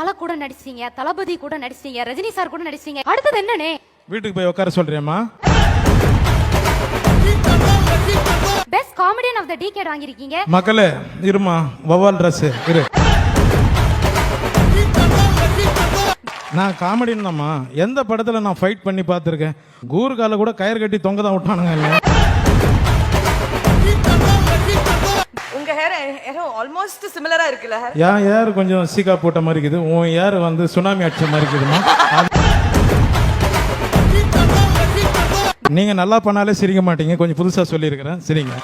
தல கூட நடிச்சீங்க தளபதி கூட நடிச்சீங்க ரஜினி சார் கூட நடிச்சீங்க. அடுத்தது என்னனே வீட்டுக்கு போய் உட்கார சொல்றியம்மா. Best comedian of the decade வாங்கியிருக்கீங்க. மக்களே இருமா வவ்வால் ட்ரெஸ் இரு. நான் காமெடின்னு தான்மா எந்த படத்துல நான் ஃபைட் பண்ணி பார்த்துருக்கேன்? கூர்கால கூட கயிறு கட்டி தொங்க தான் விட்டானுங்க என்ன? உங்க ஹேர் ஹேர் ஆல்மோஸ்ட் சிமிலரா இருக்குல்ல hair? என் ஏர் கொஞ்சம் சீக்கா போட்ட மாதிரி இருக்குது. உன் ஏர் வந்து சுனாமி அடிச்ச மாதிரி இருக்குதுமா நீங்க நல்லா பண்ணாலே சிரிக்க மாட்டீங்க. கொஞ்சம் புதுசா சொல்லியிருக்கிறேன். சரிங்க.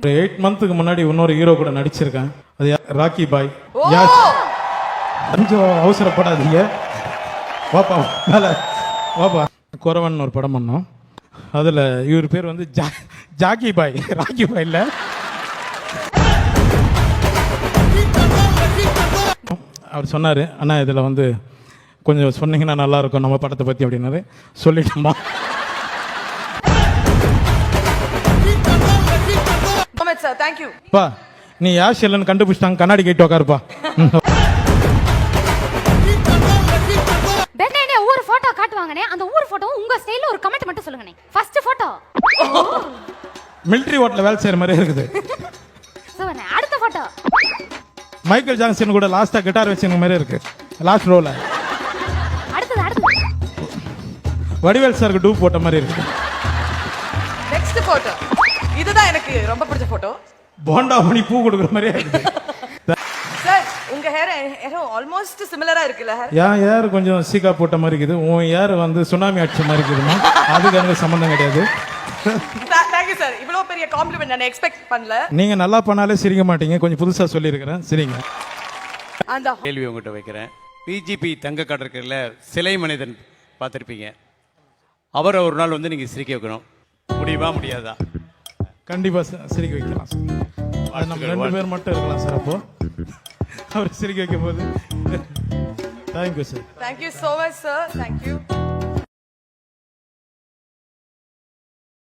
ஒரு எயிட் மந்த்துக்கு முன்னாடி இன்னொரு ஹீரோ கூட நடிச்சிருக்கேன். அது ராக்கி பாய். யாஸ் கொஞ்சம் அவசரப்படாதீங்க. வாப்பா மேல. வாப்பா. குறவன் ஒரு படம் பண்ணோம். அதில் இவர் பேர் வந்து ஜா ஜாக்கி பாய் ராக்கி பாய் இல்லை அவர் சொன்னார் அண்ணா இதில் வந்து கொஞ்சம் சொன்னீங்கன்னா நல்லா இருக்கும் நம்ம படத்தை பற்றி அப்படின்னாரு. சொல்லிட்டோமா? மச் சார் தேங்க் யூ பா நீ யாஷ் இல்லைன்னு கண்டுபிடிச்சிட்டாங்க கண்ணாடி கேட்டு உட்காருப்பா ஒவ்வொரு போட்டோ உங்க ஸ்டைல்ல ஒரு கமெண்ட் மட்டும் சொல்லுங்கனே ஃபர்ஸ்ட் போட்டோ மிலிட்ரி ஓட்டில் வேலை செய்கிற மாதிரி இருக்குது. சோனே அடுத்த போட்டோ மைக்கேல் ஜாக்சன் கூட லாஸ்ட்டாக கிட்டார் வச்சுருக்க மாதிரி இருக்கு. லாஸ்ட் ரோவில் அடுத்தது அடுத்தது. வடிவேல் சாருக்கு டூ போட்ட மாதிரி இருக்கு. நெக்ஸ்ட் போட்டோ இதுதான் எனக்கு ரொம்ப பிடிச்ச போட்டோ போண்டா பண்ணி பூ கொடுக்குற மாதிரியே இருக்குது ஹேர் ஹேர் ஆல்மோஸ்ட் சிமிலரா இருக்குல்ல hair? என் ஏர் கொஞ்சம் சீக்கா போட்ட மாதிரி இருக்குது? உன் ஏர் வந்து சுனாமி அடிச்ச மாதிரி இருக்குதுமா? அதுக்கு எனக்கு சம்மந்தம் கிடையாது. You சார் இவ்வளவு பெரிய காம்ப்ளிமெண்ட் நான் எக்ஸ்பெக்ட் பண்ணல. நீங்கள் நல்லா பண்ணாலே சிரிக்க மாட்டீங்க. கொஞ்சம் புதுசாக சொல்லியிருக்கிறேன். சரிங்க. அந்த கேள்வி உங்கள்கிட்ட வைக்கிறேன். பிஜிபி தங்க கடற்கரையில் சிலை மனிதன் பார்த்துருப்பீங்க. அவரை ஒரு நாள் வந்து நீங்கள் சிரிக்க வைக்கணும். முடியுமா முடியாதா? கண்டிப்பாக சிரிக்க வைக்கலாம் சார் அது நம்ம ரெண்டு பேர் மட்டும் இருக்கலாம் சார் அப்போ. அவர் சிரிக்க வைக்கும் போது thank you sir thank you you much sir thank you